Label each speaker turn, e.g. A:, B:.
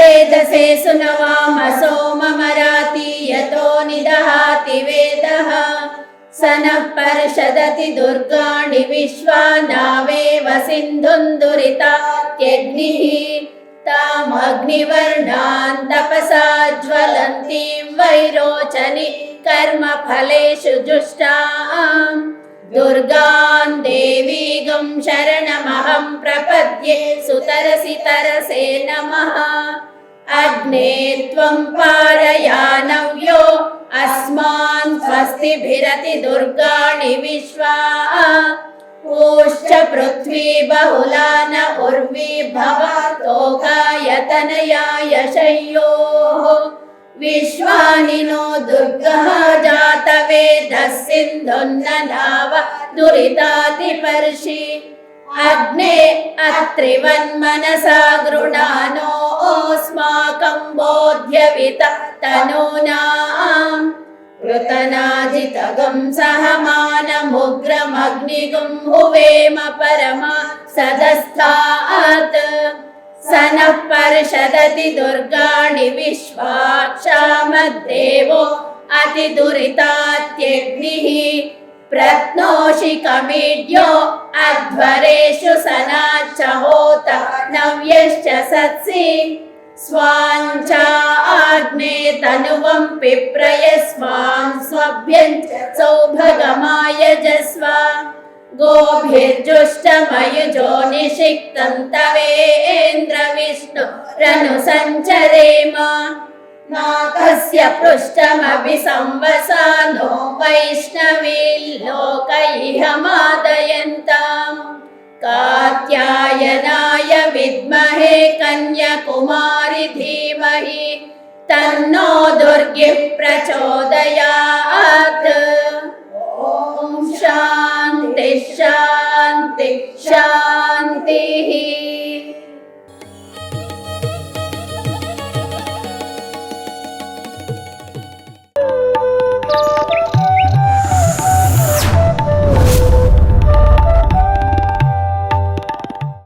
A: वेदसे सुनवाम सोममराति यतो निदहाति वेदः स नः पर्षदति दुर्गाणि विश्वा नावेव सिन्धुं दुरितात्यग्निः तामग्निवर्णान् तपसा ज्वलन्तीं वैरोचनि कर्मफलेषु जुष्टाम् दुर्गान् देवीगं शरणमहं प्रपद्ये सुतरसि तरसे नमः। अग्ने त्वं पारयानव्यो अस्मान् स्वस्तिभिरति दुर्गाणि विश्वा। ऊश्च पृथ्वी बहुला न उर्वी भवतोकायतनयाय शय्योः विश्वानि नो दुर्गः जातवेदः सिन्धुन्ननाव दुरितातिपर्षि अग्ने अत्रिवन्मनसा गृणानोऽस्माकं बोध्यवित तनूनाम् कृतनाजितगं सहमानमुग्रमग्निगुं हुवेम परमा सदस्तात् स नः पर्षदति दुर्गाणि विश्वाक्षामद्देवो अतिदुरितात्यग्निः प्रत्नोषि कमीड्यो अध्वरेषु सनाच्च होत नव्यश्च सत्सि स्वाञ्चा आग्ने तनुवं पिप्रय स्वां स्वभ्यं च सौभगमायजस्व गोभिर्जुष्टमयुजो निषिक्तं तवेन्द्र विष्णुरनु सञ्चरेम नाकस्य पृष्ठमपि संवसानो वैष्णवील्लोकैह मादयन्ताम् कात्यायनाय विद्महे कन्याकुमारि धीमहि तन्नो दुर्गिः प्रचोदयात् ॐ शान्ति शान्तिः